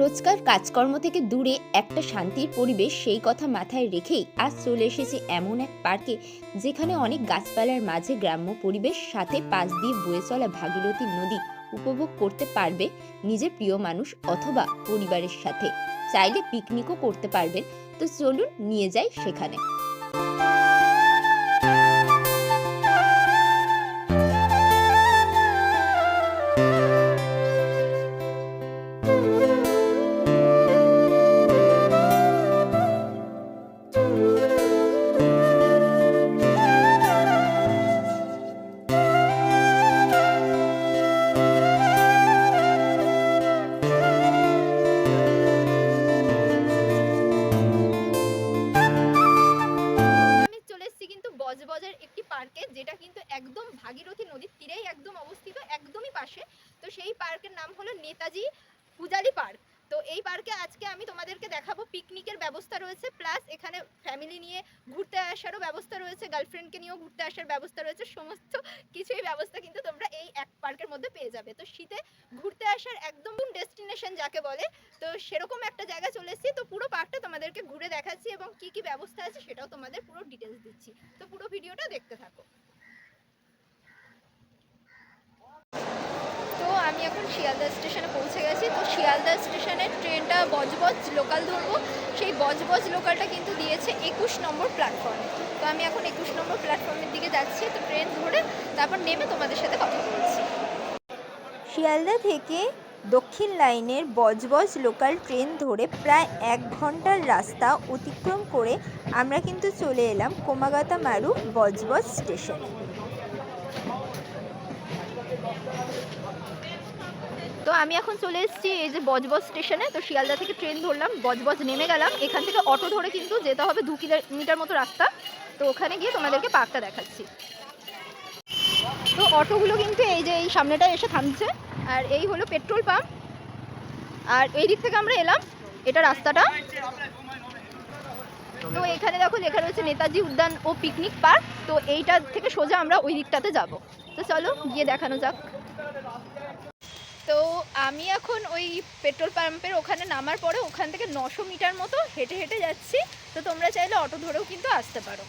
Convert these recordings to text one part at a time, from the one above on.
রোজকার কাজকর্ম থেকে দূরে একটা শান্তির পরিবেশ সেই কথা মাথায় রেখেই আজ চলে এসেছে এমন এক পার্কে যেখানে অনেক গাছপালার মাঝে গ্রাম্য পরিবেশ, সাথে পাশ দিয়ে বয়ে চলা ভাগীরথী নদী উপভোগ করতে পারবে নিজের প্রিয় মানুষ অথবা পরিবারের সাথে। চাইলে পিকনিকও করতে পারবেন। তো চলুন নিয়ে যাই সেখানে। ব্যবস্থা রয়েছে প্লাস এখানে ফ্যামিলি নিয়ে ঘুরতে আসারও ব্যবস্থা রয়েছে গার্লফ্রেন্ডকে নিয়েও ঘুরতে আসার ব্যবস্থা রয়েছে, সমস্ত কিছুই ব্যবস্থা কিন্তু তোমরা এই এক পার্কের মধ্যে পেয়ে যাবে। তো শীতে ঘুরতে আসার একদম ডেস্টিনেশন যাকে বলে, তো সেরকম একটা জায়গা চলে এসেছি, তো পুরো পার্কটা তোমাদেরকে ঘুরে দেখাচ্ছি এবং কি কি ব্যবস্থা আছে সেটাও তোমাদের পুরো ডিটেলস দিচ্ছি। তো পুরো ভিডিওটা দেখতে থাকো। আমি এখন শিয়ালদা স্টেশনে পৌঁছে গেছি। তো শিয়ালদা স্টেশনের ট্রেনটা বজবজ লোকাল ধরবো। সেই বজবজ লোকালটা কিন্তু দিয়েছে একুশ নম্বর প্ল্যাটফর্মে তো আমি এখন একুশ নম্বর প্ল্যাটফর্মের দিকে যাচ্ছি, তো ট্রেন ধরে তারপর নেমে তোমাদের সাথে কথা বলছি। শিয়ালদা থেকে দক্ষিণ লাইনের বজবজ লোকাল ট্রেন ধরে প্রায় এক ঘণ্টার রাস্তা অতিক্রম করে আমরা কিন্তু চলে এলাম কোমাগাতা মারু বজবজ স্টেশনে। তো আমি এখন চলে এসেছি এই যে বজবজ স্টেশনে। তো শিয়ালদা থেকে ট্রেন ধরলাম, বজবজ নেমে গেলাম। এখান থেকে অটো ধরে কিন্তু যেতে হবে দু কিলোমিটার মতো রাস্তা। তো ওখানে গিয়ে তোমাদেরকে পার্কটা দেখাচ্ছি। তো অটোগুলো কিন্তু এই যে এই সামনেটা এসে থামছে। আর এই হলো পেট্রোল পাম্প। আর এই দিক থেকে আমরা এলাম। এটা রাস্তাটা। তো এখানে দেখো লেখা রয়েছে, নেতাজি উদ্যান ও পিকনিক পার্ক। তো এইটা থেকে সোজা আমরা ওই দিকটাতে যাব। তো চলো গিয়ে দেখানো যাক। তো আমি এখন ওই পেট্রোল পাম্পের ওখানে নামার পরে ওখান থেকে নশো মিটার মতো হেঁটে হেঁটে যাচ্ছি। তো তোমরা চাইলে অটো ধরেও কিন্তু আসতে পারো।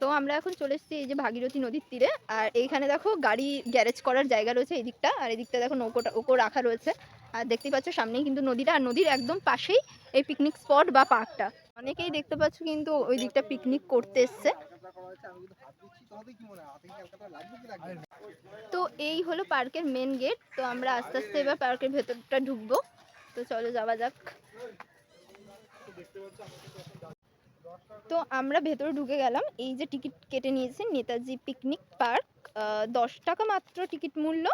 তো আমরা এখন চলে এসেছি এই যে ভাগীরথী নদীর তীরে। আর এইখানে দেখো গাড়ি গ্যারেজ করার জায়গা রয়েছে এই দিকটা। আর এই দিকটা দেখো নৌকোটা ওকো রাখা রয়েছে। আর দেখতেই পাচ্ছ সামনেই কিন্তু নদীটা। আর নদীর একদম পাশেই এই পিকনিক স্পট বা পার্কটা অনেকেই দেখতে পাচ্ছ কিন্তু ওই দিকটা পিকনিক করতে এসছে। তো এই হলো পার্কের মেন গেট, তো আমরা আস্তে আস্তে এবার পার্কের ভেতরটা ঢুকবো। তো চলো যাওয়া যাক। তো আমরা ভেতরে ঢুকে গেলাম, এই যে টিকিট কেটে নিয়েছি নেতাজি পিকনিক পার্ক দশ টাকা মাত্র টিকিট মূল্য,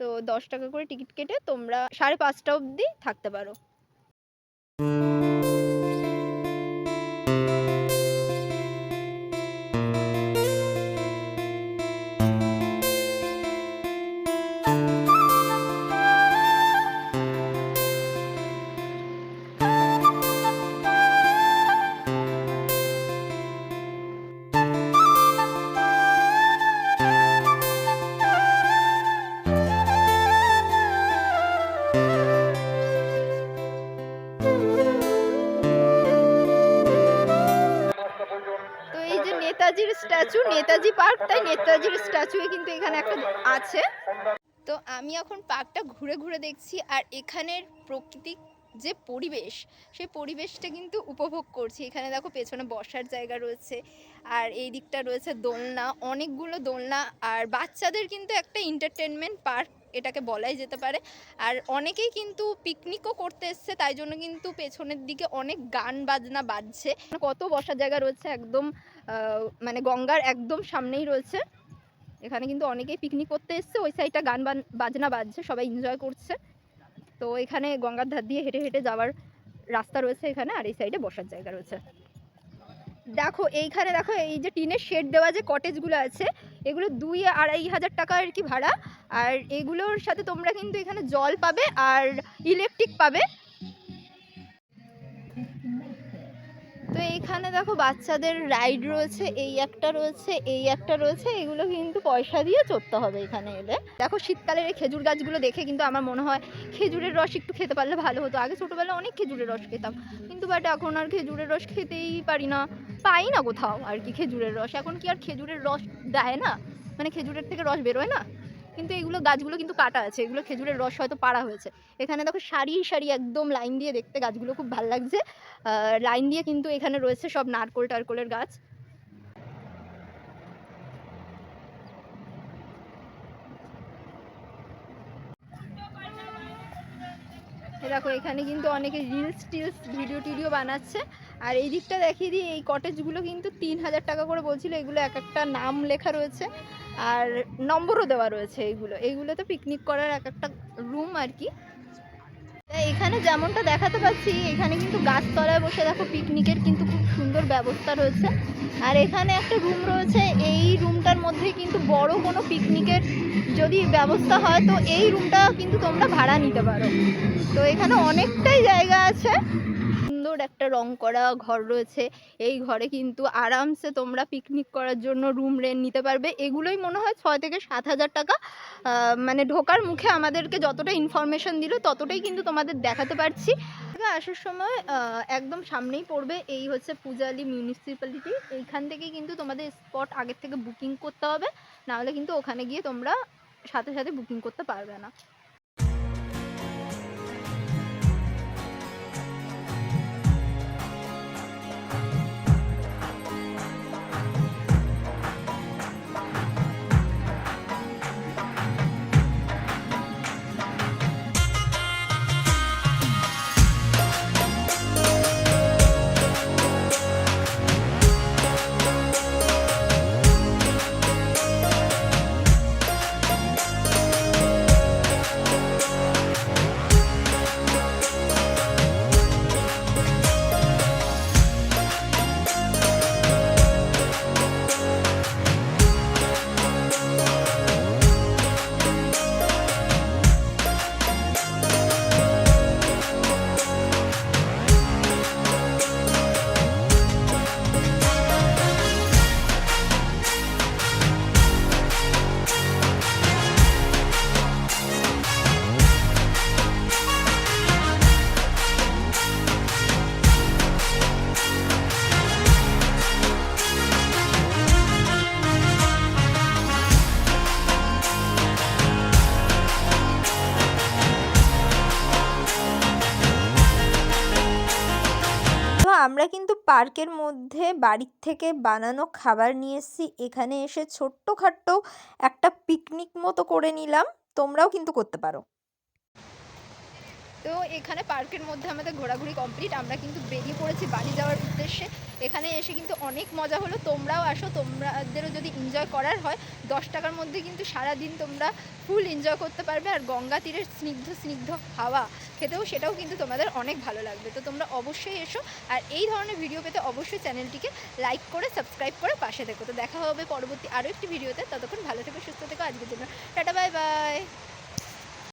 তো দশ টাকা করে টিকিট কেটে তোমরা সাড়ে পাঁচটা অবধি থাকতে পারো। Statue, Netaji park. তাই নেতাজির স্ট্যাচু কিন্তু এখানে একটা আছে। তো আমি এখন পার্কটা ঘুরে ঘুরে দেখছি আর এখানের প্রকৃতিক যে পরিবেশ, সেই পরিবেশটা কিন্তু উপভোগ করছি। এখানে দেখো পেছনে বসার জায়গা রয়েছে আর এই দিকটা রয়েছে দোলনা। অনেকগুলো দোলনা আর বাচ্চাদের কিন্তু একটা এন্টারটেনমেন্ট পার্ক এটাকে বলাই যেতে পারে। আর অনেকেই কিন্তু পিকনিকও করতে এসছে, তাই জন্য কিন্তু পেছনের দিকে অনেক গান বাজনা বাজছে। কত বসার জায়গা রয়েছে একদম মানে গঙ্গার একদম সামনেই রয়েছে। এখানে কিন্তু অনেকেই পিকনিক করতে এসছে, ওই সাইডটা গান বাজনা বাজছে, সবাই এনজয় করছে। তো এখানে গঙ্গার ধার দিয়ে হেঁটে হেঁটে যাওয়ার রাস্তা রয়েছে এখানে, আর এই সাইডে বসার জায়গা রয়েছে। দেখো, এইখানে দেখো, এই যে টিনের শেড দেওয়া যে কটেজগুলো আছে, এগুলো দুই আড়াই হাজার টাকা আর কি ভাড়া। আর এগুলোর সাথে তোমরা কিন্তু এখানে জল পাবে আর ইলেকট্রিক পাবে। এখানে দেখো বাচ্চাদের রাইড রয়েছে, এই একটা রয়েছে, এই একটা রয়েছে, এগুলো কিন্তু পয়সা দিয়ে চড়তে হবে এখানে এলে। দেখো শীতকালের এই খেজুর গাছগুলো দেখে কিন্তু আমার মনে হয় খেজুরের রস একটু খেতে পারলে ভালো হতো। আগে ছোটোবেলায় অনেক খেজুরের রস খেতাম, কিন্তু বাট এখন আর খেজুরের রস খেতেই পারি না। পাই না কোথাও আর কি খেজুরের রস। এখন কি আর খেজুরের রস দেয় না? মানে খেজুরের থেকে রস বেরোয় না? কিন্তু এগুলো গাছগুলো কিন্তু কাটা আছে, এগুলো খেজুরের রস হয়তো পাড়া হয়েছে। এখানে দেখো সারি সারি একদম লাইন দিয়ে দেখতে গাছগুলো খুব ভালো লাগছে। লাইন দিয়ে কিন্তু এখানে রয়েছে সব নারকোল টারকোলের গাছ। দেখো এখানে কিন্তু অনেকে রিলস টিলস ভিডিও টিডিও বানাচ্ছে। আর এই দিকটা দেখিয়ে দিই, এই কটেজগুলো কিন্তু তিন হাজার টাকা করে বলছিল, এগুলো এক একটা নাম লেখা রয়েছে আর নম্বরও দেওয়া রয়েছে এইগুলো। এইগুলোতে পিকনিক করার এক একটা রুম আর কি। এখানে যেমনটা দেখাতে পাচ্ছি, এখানে কিন্তু গাছতলায় বসে দেখো পিকনিকের কিন্তু খুব সুন্দর ব্যবস্থা রয়েছে। আর এখানে একটা রুম রয়েছে, এই রুমটার মধ্যে কিন্তু বড় কোনো পিকনিকের যদি ব্যবস্থা হয়, তো এই রুমটা কিন্তু তোমরা ভাড়া নিতে পারো। তো এখানে অনেকটাই জায়গা আছে। সুন্দর একটা রং করা ঘর রয়েছে। এই ঘরে কিন্তু আরামসে তোমরা পিকনিক করার জন্য রুম রেন্ট নিতে পারবে। এগুলোই মনে হয় ছয় থেকে সাত হাজার টাকা মানে ঢোকার মুখে আমাদেরকে যতটা ইনফরমেশন দিল ততটাই কিন্তু তোমাদের দেখাতে পারছি। আসার সময় একদম সামনেই পড়বে, এই হচ্ছে পূজালি মিউনিসিপ্যালিটি এইখান থেকে কিন্তু তোমাদের স্পট আগের থেকে বুকিং করতে হবে। নাহলে কিন্তু ওখানে গিয়ে তোমরা সাথে সাথে বুকিং করতে পারবে না। পার্কের মধ্যে বাড়ির থেকে বানানো খাবার নিয়ে এসেছি। এখানে এসে ছোট্টখাট্ট একটা পিকনিক মতো করে নিলাম। তোমরাও কিন্তু করতে পারো। তো এখানে পার্কের মধ্যে আমাদের ঘোরাঘুরি কমপ্লিট আমরা কিন্তু বেরিয়ে পড়েছি বাড়ি যাওয়ার উদ্দেশ্যে। এখানে এসে কিন্তু অনেক মজা হলো। তোমরাও আসো। তোমাদেরও যদি এনজয় করার হয়, দশ টাকার মধ্যে কিন্তু সারা দিন তোমরা ফুল এনজয় করতে পারবে। আর গঙ্গা তীরের স্নিগ্ধ স্নিগ্ধ হাওয়া খেতেও সেটাও কিন্তু তোমাদের অনেক ভালো লাগবে। তো তোমরা অবশ্যই এসো আর এই ধরনের ভিডিও পেতে অবশ্যই চ্যানেলটিকে লাইক করে সাবস্ক্রাইব করে পাশে থেকো। তো দেখা হবে পরবর্তী আরও একটি ভিডিওতে ততক্ষণ ভালো থেকে, সুস্থ থেকো। আজকের জন্য টাটা বাই বাই